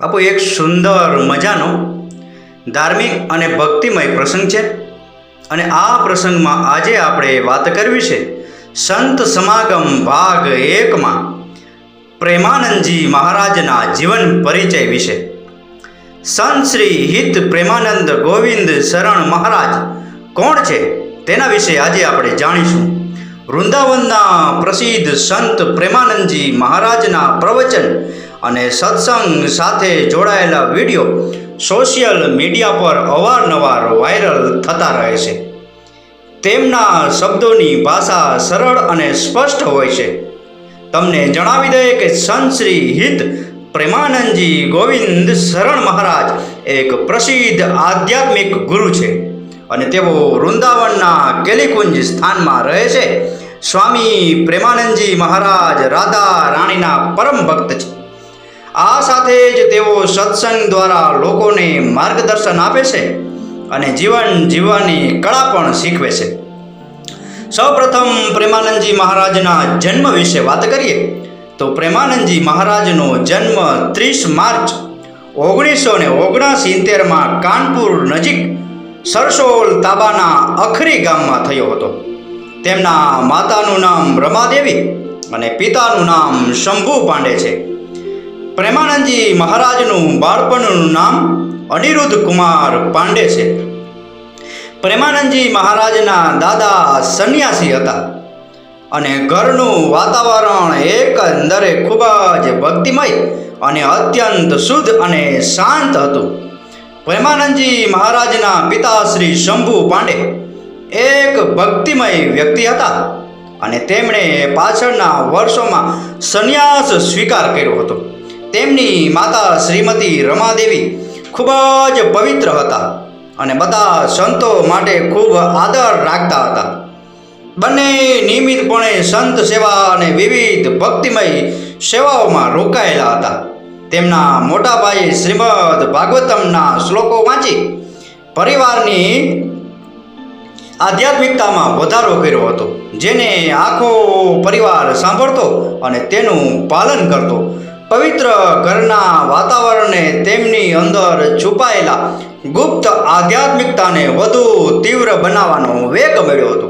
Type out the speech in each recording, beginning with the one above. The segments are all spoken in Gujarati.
બાપુ, એક સુંદર મજાનો ધાર્મિક અને ભક્તિમય પ્રસંગ છે. અને આ પ્રસંગમાં આજે આપણે વાત કરવી છે સંત સમાગમ ભાગ એકમાં પ્રેમાનંદજી મહારાજના જીવન પરિચય વિશે. સંત શ્રી હિત પ્રેમાનંદ ગોવિંદ શરણ મહારાજ કોણ છે તેના વિશે આજે આપણે જાણીશું. વૃંદાવનના પ્રસિદ્ધ સંત પ્રેમાનંદજી મહારાજના પ્રવચન અને સત્સંગ સાથે જોડાયેલા વીડિયો સોશિયલ મીડિયા પર અવારનવાર વાયરલ થતા રહે છે. તેમના શબ્દોની ભાષા સરળ અને સ્પષ્ટ હોય છે. તમને જણાવી દઈએ કે સંત શ્રી હિત પ્રેમાનંદજી ગોવિંદ શરણ મહારાજ એક પ્રસિદ્ધ આધ્યાત્મિક ગુરુ છે અને તેઓ વૃંદાવનના કેલિકુંજ સ્થાનમાં રહે છે. સ્વામી પ્રેમાનંદજી મહારાજ રાધા રાણીના પરમ ભક્ત છે. આ સાથે જ તેઓ સત્સંગ દ્વારા લોકોને માર્ગદર્શન આપે છે અને જીવન જીવવાની કળા પણ શીખવે છે. સૌપ્રથમ પ્રેમાનંદજી મહારાજના જન્મ વિશે વાત કરીએ, તો પ્રેમાનંદજી મહારાજનો જન્મ ત્રીસ માર્ચ ઓગણીસો ને ઓગણસિત્તેરમાં કાનપુર નજીક સરસોલ તાબાના અખરી ગામમાં થયો હતો. તેમના માતાનું નામ રમાદેવી અને પિતાનું નામ શંભુ પાંડે છે. પ્રેમાનંદજી મહારાજનું બાળપણનું નામ અનિરુદ્ધ કુમાર પાંડે છે. પ્રેમાનંદજી મહારાજના દાદા સંન્યાસી હતા અને ઘરનું વાતાવરણ એકંદરે ખૂબ જ ભક્તિમય અને અત્યંત શુદ્ધ અને શાંત હતું. પ્રેમાનંદજી મહારાજના પિતા શ્રી શંભુ પાંડે એક ભક્તિમય વ્યક્તિ હતા અને તેમણે પાછળના વર્ષોમાં સંન્યાસ સ્વીકાર કર્યો હતો. તેમની માતા શ્રીમતી રમાદેવી ખૂબ જ પવિત્ર હતા અને બધા સંતો માટે ખૂબ આદર રાખતા હતા. બંને નિયમિતપણે સંત સેવા અને વિવિધ ભક્તિમય સેવાઓમાં રોકાયેલા હતા. તેમના મોટા ભાઈએ શ્રીમદ ભાગવતમના શ્લોકો વાંચી પરિવારની આધ્યાત્મિકતામાં વધારો કર્યો હતો, જેને આખો પરિવાર સાંભળતો અને તેનું પાલન કરતો પવિત્ર ઘરના વાતાવરણને તેમની અંદર છુપાયેલા ગુપ્ત આધ્યાત્મિકતાને વધુ તીવ્ર બનાવવાનો વેગ મળ્યો હતો.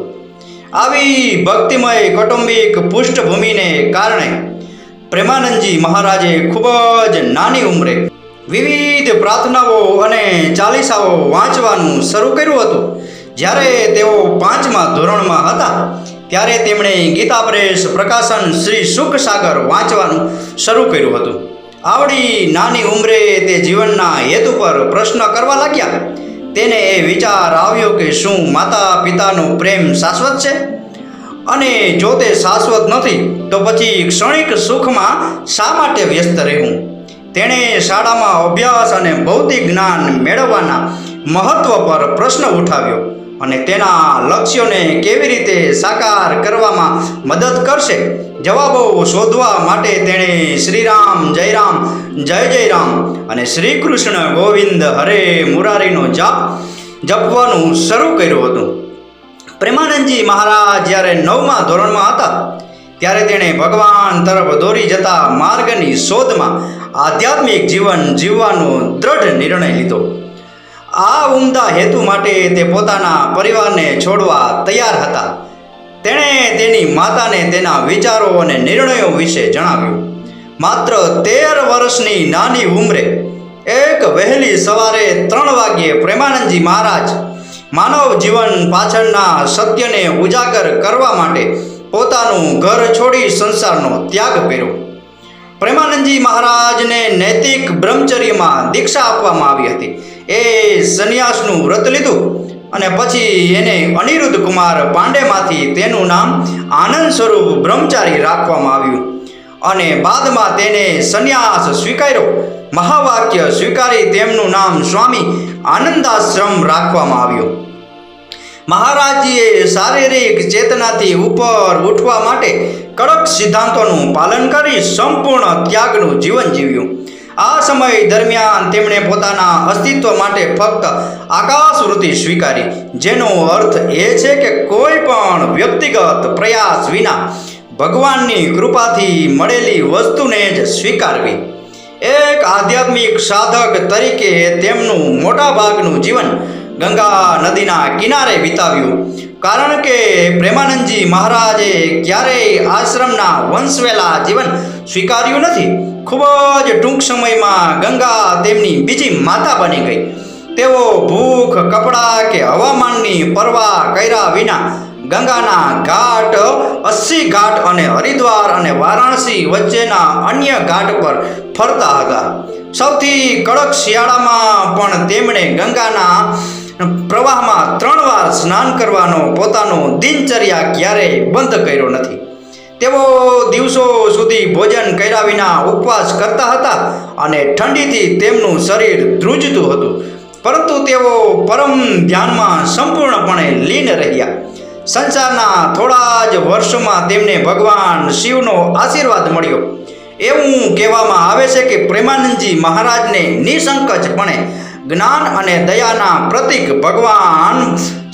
આવી ભક્તિમય કૌટુંબિક પૃષ્ઠભૂમિને કારણે પ્રેમાનંદજી મહારાજે ખૂબ જ નાની ઉંમરે વિવિધ પ્રાર્થનાઓ અને ચાલીસાઓ વાંચવાનું શરૂ કર્યું હતું. જ્યારે તેઓ પાંચમા ધોરણમાં હતા ત્યારે તેમણે ગીતા પ્રેસ પ્રકાશન શ્રી સુખ સાગર વાંચવાનું શરૂ કર્યું હતું. આવડી નાની ઉંમરે તે જીવનના હેતુ પર પ્રશ્ન કરવા લાગ્યા. તેને એ વિચાર આવ્યો કે શું માતા પિતાનો પ્રેમ શાશ્વત છે? અને જો તે શાશ્વત નથી, તો પછી ક્ષણિક સુખમાં શા માટે વ્યસ્ત રહેવું? તેણે શાળામાં અભ્યાસ અને ભૌતિક જ્ઞાન મેળવવાના મહત્વ પર પ્રશ્ન ઉઠાવ્યો. અને તેના લક્ષ્યોને કેવી રીતે સાકાર કરવામાં મદદ કરશે? જવાબો શોધવા માટે તેણે શ્રીરામ, જયરામ, જય જય રામ અને શ્રી કૃષ્ણ ગોવિંદ હરે મુરારીનો જાપ જપવાનું શરૂ કર્યું હતું. પ્રેમાનંદજી મહારાજ જ્યારે નવમા ધોરણમાં હતા, ત્યારે તેણે ભગવાન તરફ દોરી જતા માર્ગની શોધમાં આધ્યાત્મિક જીવન જીવવાનો દ્રઢ નિર્ણય લીધો. આ ઉમદા હેતુ માટે તે પોતાના પરિવારને છોડવા તૈયાર હતા. તેણે તેની માતાને તેના વિચારો અને નિર્ણયો વિશે જણાવ્યું. માત્ર તેર વર્ષની નાની ઉંમરે, એક વહેલી સવારે ત્રણ વાગ્યે પ્રેમાનંદજી મહારાજ માનવ જીવન પાછળના સત્યને ઉજાગર કરવા માટે પોતાનું ઘર છોડી સંસારનો ત્યાગ કર્યો. પ્રેમાનંદજી મહારાજને નૈતિક બ્રહ્મચર્યમાં દીક્ષા આપવામાં આવી હતી. એ સંન્યાસનું વ્રત લીધું અને પછી એને અનિરુદ્ધ કુમાર પાંડેમાંથી તેનું નામ આનંદ સ્વરૂપ બ્રહ્મચારી રાખવામાં આવ્યું. અને બાદમાં તેને સંન્યાસ સ્વીકાર્યો. મહાવાક્ય સ્વીકારી તેમનું નામ સ્વામી આનંદાશ્રમ રાખવામાં આવ્યું. મહારાજજીએ શારીરિક ચેતનાથી ઉપર ઉઠવા માટે કડક સિદ્ધાંતોનું પાલન કરી સંપૂર્ણ ત્યાગનું જીવન જીવ્યું. આ સમય દરમિયાન તેમણે પોતાના અસ્તિત્વ માટે ફક્ત આકાશવૃત્તિ સ્વીકારી, જેનો અર્થ એ છે કે કોઈ પણ વ્યક્તિગત પ્રયાસ વિના ભગવાનની કૃપાથી મળેલી વસ્તુને જ સ્વીકારવી. એક આધ્યાત્મિક સાધક તરીકે તેમનું મોટાભાગનું જીવન ગંગા નદીના કિનારે વિતાવ્યું. કારણ કે પ્રેમાનંદજી મહારાજે ક્યારેય આશ્રમના વંશવેલા જીવન સ્વીકાર્યું નથી. ખૂબ જ ટૂંક સમયમાં ગંગા તેમની બીજી માતા બની ગઈ. તેઓ ભૂખ, કપડાં કે હવામાનની પરવા કર્યા વિના ગંગાના ઘાટ, અસ્સી ઘાટ અને હરિદ્વાર અને વારાણસી વચ્ચેના અન્ય ઘાટ પર ફરતા હતા. સૌથી કડક શિયાળામાં પણ તેમણે ગંગાના પ્રવાહમાં ત્રણ વાર સ્નાન કરવાનો પોતાનો દિનચર્યા ક્યારેય બંધ કર્યો નથી. તેઓ દિવસો સુધી ભોજન કર્યા વિના ઉપવાસ કરતા હતા અને ઠંડીથી તેમનું શરીર ધ્રુજતું હતું. પરંતુ તેઓ પરમ ધ્યાનમાં સંપૂર્ણપણે લીન રહ્યા. સંસારના થોડા જ વર્ષોમાં તેમને ભગવાન શિવનો આશીર્વાદ મળ્યો. એવું કહેવામાં આવે છે કે પ્રેમાનંદજી મહારાજને નિસંકચપણે જ્ઞાન અને દયાના પ્રતીક ભગવાન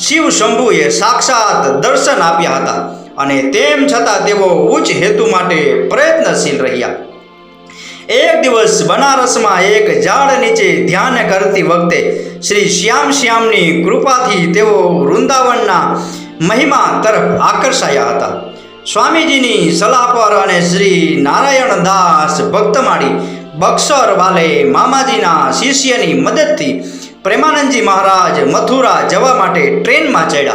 શિવ શંભુએ સાક્ષાત દર્શન આપ્યા હતા અને તેમ છતાં તેઓ ઉચ્ચ હેતુ માટે પ્રયત્નશીલ રહ્યા. એક દિવસ બનારસમાં એક ઝાડ નીચે ધ્યાન કરતી વખતે શ્રી શ્યામ શ્યામની કૃપાથી તેઓ વૃંદાવનના મહિમા તરફ આકર્ષાયા હતા. સ્વામીજીની સલાહ પર અને શ્રી નારાયણ દાસ ભક્તમાળી બક્સર વાલે મામાજીના શિષ્યની મદદથી પ્રેમાનંદજી મહારાજ મથુરા જવા માટે ટ્રેનમાં ચડ્યા.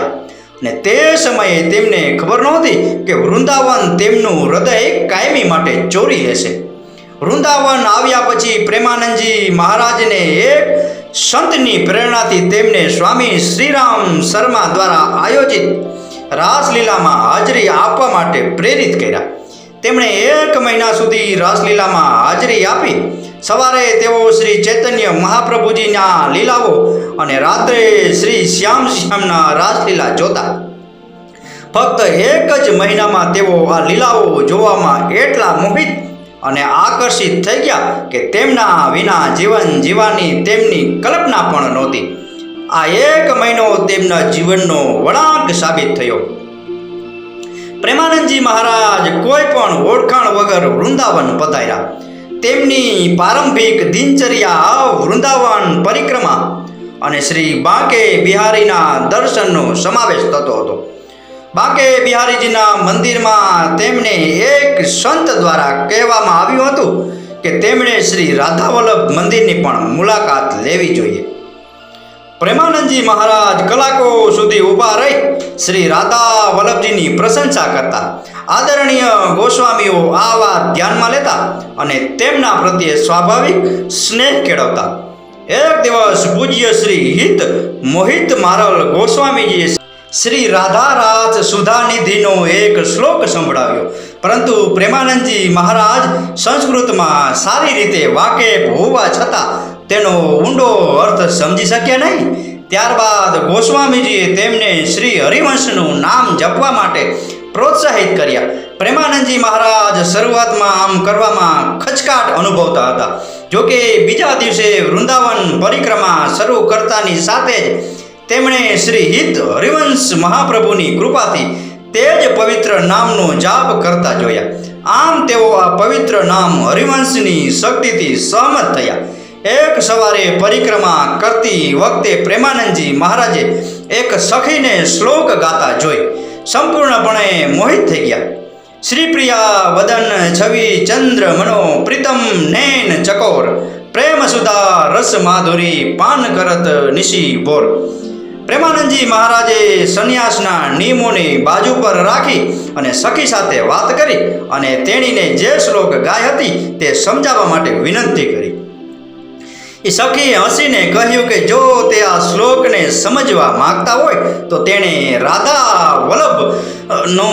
ને તે સમયે તેમને ખબર નહોતી કે વૃંદાવન તેમનું હૃદય કાયમી માટે ચોરી લેશે વૃંદાવન આવ્યા પછી પ્રેમાનંદજી મહારાજને એક સંતની પ્રેરણાથી તેમને સ્વામી શ્રીરામ શર્મા દ્વારા આયોજિત રાસલીલામાં હાજરી આપવા માટે પ્રેરિત કર્યા. તેમણે એક મહિના સુધી રાસલીલામાં હાજરી આપી. સવારે તેઓ શ્રી ચૈતન્ય મહાપ્રભુજીના લીલાઓ અને રાત્રે શ્રી શ્યામ શ્યામના રાસલીલા જોતા. ફક્ત એક જ મહિનામાં તેઓ આ લીલાઓ જોવામાં એટલા મોહિત અને આકર્ષિત થઈ ગયા કે તેમના વિના જીવન જીવવાની તેમની કલ્પના પણ નહોતી. આ એક મહિનો તેમના જીવનનો વળાંક સાબિત થયો. પ્રેમાનંદજી મહારાજ કોઈ પણ ઓળખાણ વગર વૃંદાવન પધાર્યા. તેમની પ્રારંભિક દિનચર્યા વૃંદાવન પરિક્રમા અને શ્રી બાંકે બિહારીના દર્શનનો સમાવેશ થતો હતો. બાંકે બિહારીજીના મંદિરમાં તેમને એક સંત દ્વારા કહેવામાં આવ્યું હતું કે તેમણે શ્રી રાધાવલ્લભ મંદિરની પણ મુલાકાત લેવી જોઈએ. પ્રેમાનંદજી મહારાજ કલાકો સુધી ઊભા રહી શ્રી રાધા વલ્લભજીની પ્રશંસા કરતા. આદરણીય ગોસ્વામીઓ આ વાત ધ્યાનમાં લેતા અને તેમના પ્રત્યે સ્વાભાવિક સ્નેહ કેળવતા. એક દિવસ પૂજ્ય શ્રી હિત મોહિત મારલ ગોસ્વામીજીએ શ્રી રાધારાજ સુધાનિધિનો એક શ્લોક સંભળાવ્યો. પરંતુ પ્રેમાનંદજી મહારાજ સંસ્કૃતમાં સારી રીતે વાકેફ હોવા છતાં તેનો ઊંડો અર્થ સમજી શક્યા નહીં. ત્યારબાદ ગોસ્વામીજીએ તેમને શ્રી હરિવંશનું નામ જપવા માટે પ્રોત્સાહિત કર્યા. પ્રેમાનંદજી મહારાજ શરૂઆતમાં આમ કરવામાં ખચકાટ અનુભવતા હતા. જોકે બીજા દિવસે વૃંદાવન પરિક્રમા શરૂ કરતાની સાથે જ તેમણે શ્રી હિત હરિવંશ મહાપ્રભુની કૃપાથી તે જ પવિત્ર નામનો જાપ કરતા જોયા. આમ તેઓ આ પવિત્ર નામ હરિવંશની શક્તિથી સહમત થયા. એક સવારે પરિક્રમા કરતી વખતે પ્રેમાનંદજી મહારાજે એક સખીને શ્લોક ગાતા જોઈ. સંપૂર્ણપણે મોહિત થઈ ગયા. શ્રીપ્રિયા વદન છવિ ચંદ્ર મનો પ્રીતમ નૈન ચકોર, પ્રેમ સુધા રસ માધુરી પાન કરત નિશી ભોર પ્રેમાનંદજી મહારાજે સંન્યાસના નિયમોની બાજુ પર રાખી અને સખી સાથે વાત કરી અને તેણીને જે શ્લોક ગાય હતી તે સમજાવવા માટે વિનંતી કરી. એ સખીએ હસીને કહ્યું કે જો તે આ શ્લોકને સમજવા માંગતા હોય, તો તેણે રાધા વલ્લભ નો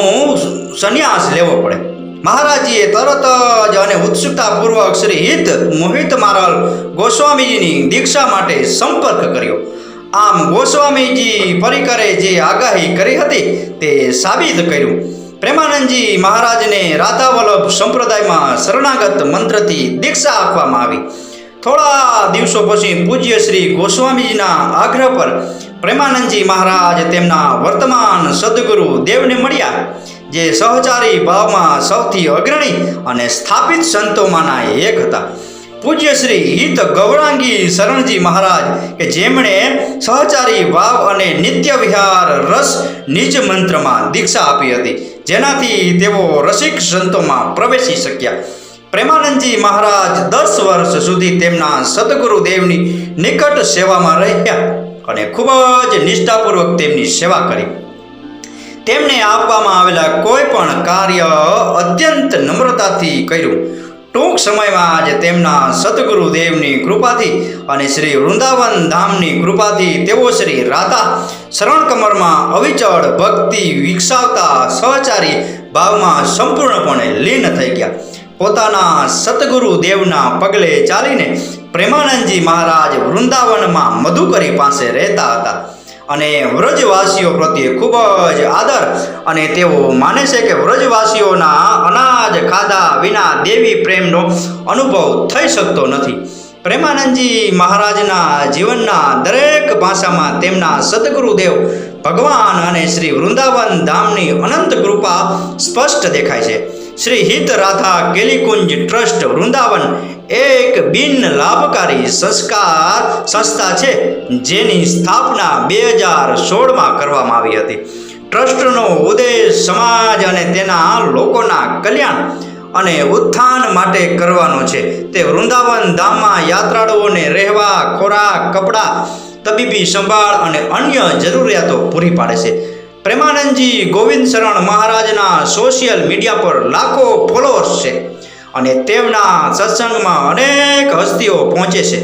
સંન્યાસ લેવો પડે. મહારાજીએ તરત જ અને ઉત્સુકતાપૂર્વક શ્રી હિત મોહિત મારલ ગોસ્વામીજીની દીક્ષા માટે સંપર્ક કર્યો. આમ ગોસ્વામીજી પરિકરે જે આગાહી કરી હતી, તે સાબિત કર્યું. પ્રેમાનંદજી મહારાજને રાધા વલ્લભ સંપ્રદાયમાં શરણાગત મંત્રથી દીક્ષા આપવામાં આવી. થોડા દિવસો પછી પૂજ્ય શ્રી ગોસ્વામીજીના આગ્રહ પર પ્રેમાનંદજી મહારાજ તેમના વર્તમાન સદગુરુ દેવને મળ્યા, જે સહચારી ભાવમાં સૌથી અગ્રણી અને સ્થાપિત સંતોમાંના એક હતા. પૂજ્ય શ્રી હિત ગૌરાંગી શરણજી મહારાજ કે જેમણે સહચારી ભાવ અને નિત્ય વિહાર રસ નિજ મંત્રમાં દીક્ષા આપી હતી, જેનાથી તેઓ રસિક સંતોમાં પ્રવેશી શક્યા. પ્રેમાનંદજી મહારાજ દસ વર્ષ સુધી તેમના સદગુરુદેવની નિકટ સેવામાં રહ્યા અને ખૂબ જ નિષ્ઠાપૂર્વક તેમની સેવા કરી. તેમને આપવામાં આવેલા કોઈ પણ કાર્ય અત્યંત નમ્રતાથી કર્યું. ટૂંક સમયમાં જ તેમના સદગુરુદેવની કૃપાથી અને શ્રી વૃંદાવન ધામની કૃપાથી તેઓ શ્રી રાધા શરણ કમરમાં અવિચળ ભક્તિ વિકસાવતા સહચારી ભાવમાં સંપૂર્ણપણે લીન થઈ ગયા. પોતાના સતગુરુ દેવના પગલે ચાલીને પ્રેમાનંદજી મહારાજ વૃંદાવનમાં મધુકરી પાસે રહેતા હતા. અને વ્રજવાસીઓ પ્રત્યે ખૂબ જ આદર અને તેઓ માને છે કે વ્રજવાસીઓના અનાજ ખાધા વિના દેવી પ્રેમનો અનુભવ થઈ શકતો નથી. પ્રેમાનંદજી મહારાજના જીવનના દરેક ભાષામાં તેમના સદગુરુદેવ ભગવાન અને શ્રી વૃંદાવન ધામની અનંત કૃપા સ્પષ્ટ દેખાય છે. શ્રી હિત રાધા કેલિકુંજ ટ્રસ્ટ વૃંદાવન એક બિન લાભકારી સંસ્કાર સંસ્થા છે જેની સ્થાપના બે હજાર સોળમાં કરવામાં આવી હતી. ટ્રસ્ટનો ઉદ્દેશ સમાજ અને તેના લોકોના કલ્યાણ અને ઉત્થાન માટે કરવાનો છે. તે વૃંદાવન ધામમાં યાત્રાળુઓને રહેવા, ખોરાક, કપડાં, તબીબી સંભાળ અને અન્ય જરૂરિયાતો પૂરી પાડે છે. પ્રેમાનંદજી ગોવિંદ શરણ મહારાજના સોશિયલ મીડિયા પર લાખો ફોલોઅર્સ છે અને તેમના સત્સંગમાં અનેક હસ્તીઓ પહોંચે છે.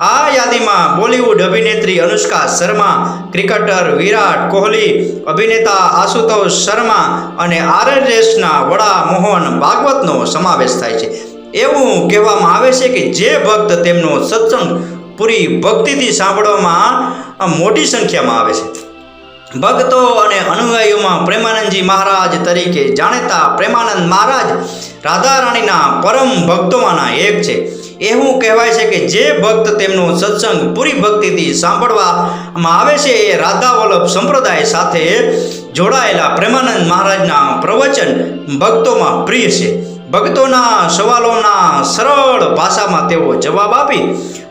આ યાદીમાં બોલિવૂડ અભિનેત્રી અનુષ્કા શર્મા, ક્રિકેટર વિરાટ કોહલી, અભિનેતા આશુતોષ શર્મા અને આરએસએસના વડા મોહન ભાગવતનો સમાવેશ થાય છે. એવું કહેવામાં આવે છે કે જે ભક્ત તેમનો સત્સંગ પૂરી ભક્તિથી સાંભળવામાં મોટી સંખ્યામાં આવે છે. ભક્તો અને અનુયાયીઓમાં પ્રેમાનંદજી મહારાજ તરીકે જાણીતા પ્રેમાનંદ મહારાજ રાધા રાણીના પરમ ભક્તોમાંના એક છે. એવું કહેવાય છે કે જે ભક્ત તેમનો સત્સંગ પૂરી ભક્તિથી સાંભળવામાં આવે છે, એ રાધા વલ્લભ સંપ્રદાય સાથે જોડાયેલા પ્રેમાનંદ મહારાજના પ્રવચન ભક્તોમાં પ્રિય છે. ભક્તોના સવાલોના સરળ ભાષામાં તેઓ જવાબ આપી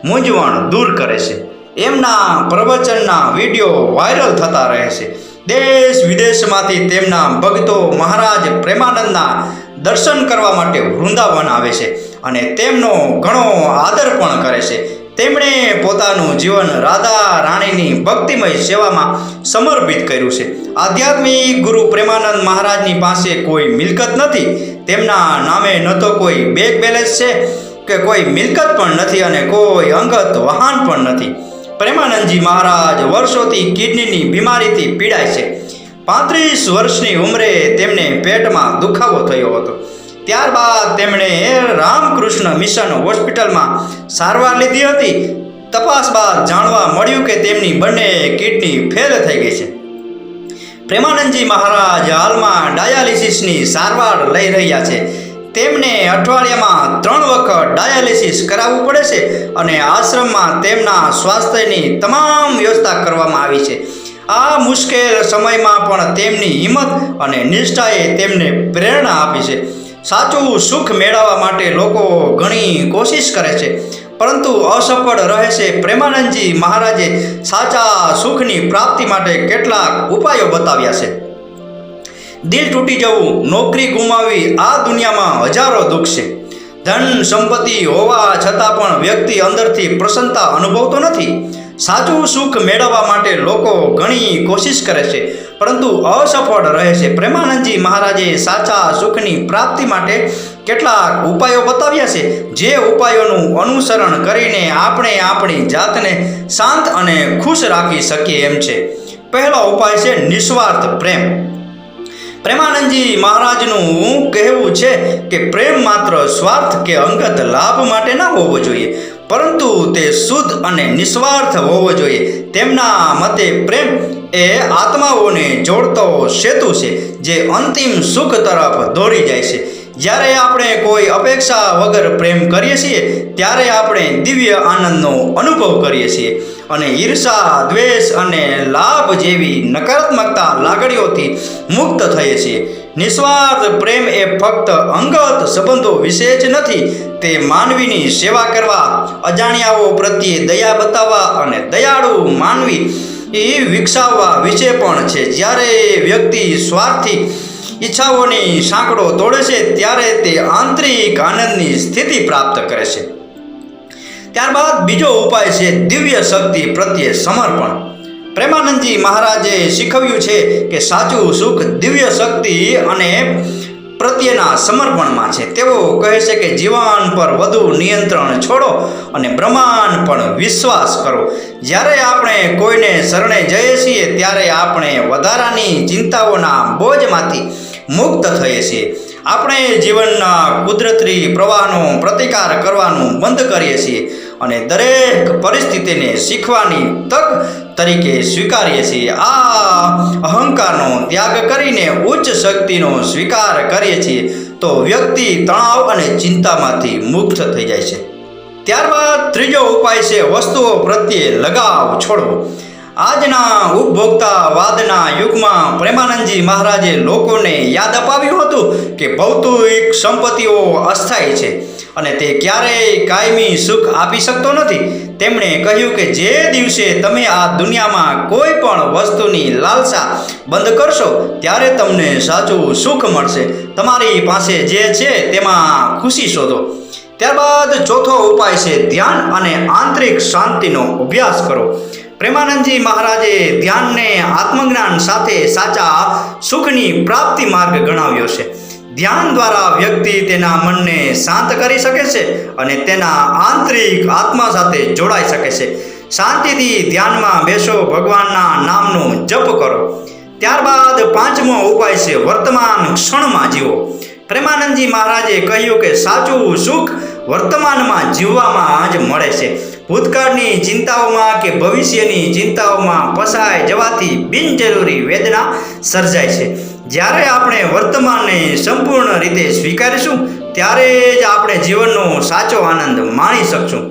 મૂંઝવણ દૂર કરે છે. એમના પ્રવચનના વીડિયો વાયરલ થતા રહે છે. દેશ વિદેશમાંથી તેમના ભક્તો મહારાજ પ્રેમાનંદના દર્શન કરવા માટે વૃંદાવન આવે છે અને તેમનો ઘણો આદર પણ કરે છે. તેમણે પોતાનું જીવન રાધા રાણીની ભક્તિમય સેવામાં સમર્પિત કર્યું છે. આધ્યાત્મિક ગુરુ પ્રેમાનંદ મહારાજની પાસે કોઈ મિલકત નથી. તેમના નામે ન તો કોઈ બેંક બેલેન્સ છે કે કોઈ મિલકત પણ નથી અને કોઈ અંગત વાહન પણ નથી. પ્રેમાનંદજી મહારાજ વર્ષોથી કિડનીની બીમારીથી પીડાય છે. પાંત્રીસ વર્ષની ઉંમરે તેમને પેટમાં દુખાવો થયો હતો. ત્યારબાદ તેમણે રામકૃષ્ણ મિશન હોસ્પિટલમાં સારવાર લીધી હતી. તપાસ બાદ જાણવા મળ્યું કે તેમની બંને કિડની ફેલ થઈ ગઈ છે. પ્રેમાનંદજી મહારાજ હાલમાં ડાયાલિસિસની સારવાર લઈ રહ્યા છે. તેમને અઠવાડિયામાં ત્રણ વખત ડાયાલિસિસ કરાવવું પડે છે અને આશ્રમમાં તેમના સ્વાસ્થ્યની તમામ વ્યવસ્થા કરવામાં આવી છે. આ મુશ્કેલ સમયમાં પણ તેમની હિંમત અને નિષ્ઠાએ તેમને પ્રેરણા આપી છે. સાચું સુખ મેળવવા માટે લોકો ઘણી કોશિશ કરે છે, પરંતુ અસફળ રહે છે પ્રેમાનંદજી મહારાજે સાચા સુખની પ્રાપ્તિ માટે કેટલાક ઉપાયો બતાવ્યા છે. દિલ તૂટી જવું, નોકરી ગુમાવી આ દુનિયામાં હજારો દુઃખ છે. ધન સંપત્તિ હોવા છતાં પણ વ્યક્તિ અંદરથી પ્રસન્નતા અનુભવતો નથી. સાચું સુખ મેળવવા માટે લોકો ઘણી કોશિશ કરે છે, પરંતુ અસફળ રહે છે. પ્રેમાનંદજી મહારાજે સાચા સુખની પ્રાપ્તિ માટે કેટલાક ઉપાયો બતાવ્યા છે. જે ઉપાયોનું અનુસરણ કરીને આપણે આપણી જાતને શાંત અને ખુશ રાખી શકીએ એમ છે. પહેલો ઉપાય છે નિસ્વાર્થ પ્રેમ. પ્રેમાનંદજી મહારાજનું કહેવું છે કે પ્રેમ માત્ર સ્વાર્થ કે અંગત લાભ માટે ના હોવો જોઈએ, પરંતુ તે શુદ્ધ અને નિસ્વાર્થ હોવો જોઈએ. તેમના મતે પ્રેમ એ આત્માઓને જોડતો સેતુ છે, જે અંતિમ સુખ તરફ દોરી જાય છે. જ્યારે આપણે કોઈ અપેક્ષા વગર પ્રેમ કરીએ છીએ, ત્યારે આપણે દિવ્ય આનંદનો અનુભવ કરીએ છીએ. અને ઈર્ષા, દ્વેષ અને લાભ જેવી નકારાત્મકતા લાગણીઓથી મુક્ત થઈએ છીએ. નિસ્વાર્થ પ્રેમ એ ફક્ત અંગત સંબંધો વિશે જ નથી, તે માનવીની સેવા કરવા, અજાણ્યાઓ પ્રત્યે દયા બતાવવા અને દયાળુ માનવી એ વિકસાવવા વિશે પણ છે. જ્યારે વ્યક્તિ સ્વાર્થી ઈચ્છાઓની સાંકળો તોડે છે, ત્યારે તે આંતરિક આનંદની સ્થિતિ પ્રાપ્ત કરે છે. ત્યારબાદ બીજો ઉપાય છે દિવ્ય શક્તિ પ્રત્યે સમર્પણ. પ્રેમાનંદજી મહારાજે શીખવ્યું છે કે સાચું સુખ દિવ્ય શક્તિ અને પ્રત્યેના સમર્પણમાં છે. તેઓ કહે છે કે જીવન પર વધુ નિયંત્રણ છોડો અને બ્રહ્માંડ પણ વિશ્વાસ કરો. જ્યારે આપણે કોઈને શરણે જઈએ છીએ, ત્યારે આપણે વધારાની ચિંતાઓના બોજમાંથી મુક્ત થઈએ છીએ. આપણે જીવનના કુદરતી પ્રવાહનો પ્રતિકાર કરવાનું બંધ કરીએ છીએ અને દરેક પરિસ્થિતિને શીખવાની તક તરીકે સ્વીકારીએ છીએ. આ અહંકારનો ત્યાગ કરીને ઉચ્ચ શક્તિનો સ્વીકાર કરીએ છીએ તો વ્યક્તિ તણાવ અને ચિંતામાંથી મુક્ત થઈ જાય છે. ત્યારબાદ ત્રીજો ઉપાય છે વસ્તુઓ પ્રત્યે લગાવ છોડવો. આજના ઉપભોક્તાવાદના યુગમાં પ્રેમાનંદજી મહારાજે લોકોને યાદ અપાવ્યું હતું કે ભૌતિક સંપત્તિઓ અસ્થાયી છે અને તે ક્યારેય કાયમી સુખ આપી શકતો નથી. તેમણે કહ્યું કે જે દિવસે તમે આ દુનિયામાં કોઈ પણ વસ્તુની લાલસા બંધ કરશો, ત્યારે તમને સાચું સુખ મળશે. તમારી પાસે જે છે તેમાં ખુશી શોધો. ત્યારબાદ ચોથો ઉપાય છે ધ્યાન અને આંતરિક શાંતિનો અભ્યાસ કરો. પ્રેમાનંદજી મહારાજે ધ્યાનને આત્મજ્ઞાન સાથે સાચા સુખની પ્રાપ્તિ માર્ગ ગણાવ્યો છે. ધ્યાન દ્વારા વ્યક્તિ તેના મનને શાંત કરી શકે છે અને તેના આંતરિક આત્મા સાથે જોડાઈ શકે છે. શાંતિથી ધ્યાનમાં બેસો, ભગવાનના નામનો જપ કરો. ત્યારબાદ પાંચમો ઉપાય છે, વર્તમાન ક્ષણમાં જીવો. પ્રેમાનંદજી મહારાજે કહ્યું કે સાચું સુખ વર્તમાનમાં જીવવામાં જ મળે છે. ભૂતકાળની ચિંતાઓમાં કે ભવિષ્યની ચિંતાઓમાં ફસાઈ જવાથી બિનજરૂરી વેદના સર્જાય છે. જ્યારે આપણે વર્તમાનને સંપૂર્ણ રીતે સ્વીકારીશું, ત્યારે જ આપણે જીવનનો સાચો આનંદ માણી શકશું.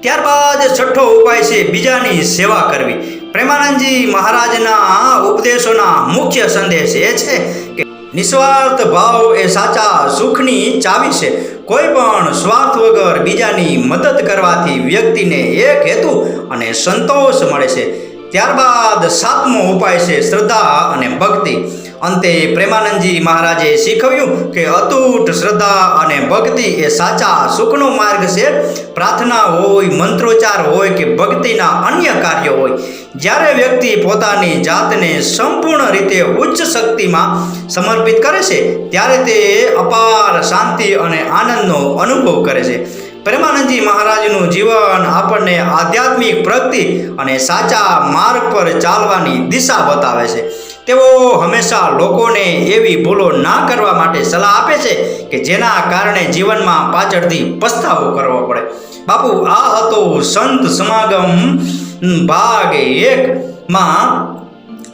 ત્યારબાદ છઠ્ઠો ઉપાય છે બીજાની સેવા કરવી. પ્રેમાનંદજી મહારાજના ઉપદેશોના મુખ્ય સંદેશ એ છે કે નિસ્વાર્થ ભાવ એ સાચા સુખની ચાવી છે. કોઈ પણ સ્વાર્થ વગર બીજાની મદદ કરવાથી વ્યક્તિને એક હેતુ અને સંતોષ મળે છે. ત્યારબાદ સાતમો ઉપાય છે શ્રદ્ધા અને ભક્તિ. અંતે પ્રેમાનંદજી મહારાજે શીખવ્યું કે અતૂટ શ્રદ્ધા અને ભક્તિ એ સાચા સુખનો માર્ગ છે. પ્રાર્થના હોય, મંત્રોચ્ચાર હોય કે ભક્તિના અન્ય કાર્યો હોય જ્યારે વ્યક્તિ પોતાની જાતને સંપૂર્ણ રીતે ઉચ્ચ શક્તિમાં સમર્પિત કરે છે, ત્યારે તે અપાર શાંતિ અને આનંદનો અનુભવ કરે છે. પ્રેમાનંદજી મહારાજનું જીવન આપણને આધ્યાત્મિક પ્રગતિ અને સાચા માર્ગ પર ચાલવાની દિશા બતાવે છે. તેઓ હંમેશા લોકોને એવી ભૂલો ના કરવા માટે સલાહ આપે છે કે જેના કારણે જીવનમાં પાછળથી પસ્તાવો કરવો પડે. બાપુ, આ હતો સંત સમાગમ ભાગ એકમાં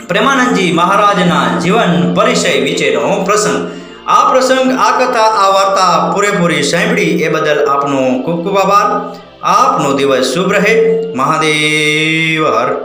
પ્રેમાનંદજી મહારાજના જીવન પરિચય વિશેનો પ્રસંગ. આ પ્રસંગ, આ કથા, આ વાર્તા પૂરેપૂરી સાંભળી એ બદલ આપનો ખૂબ ખૂબ આભાર. આપનો દિવસ શુભ રહે. મહાદેવ હર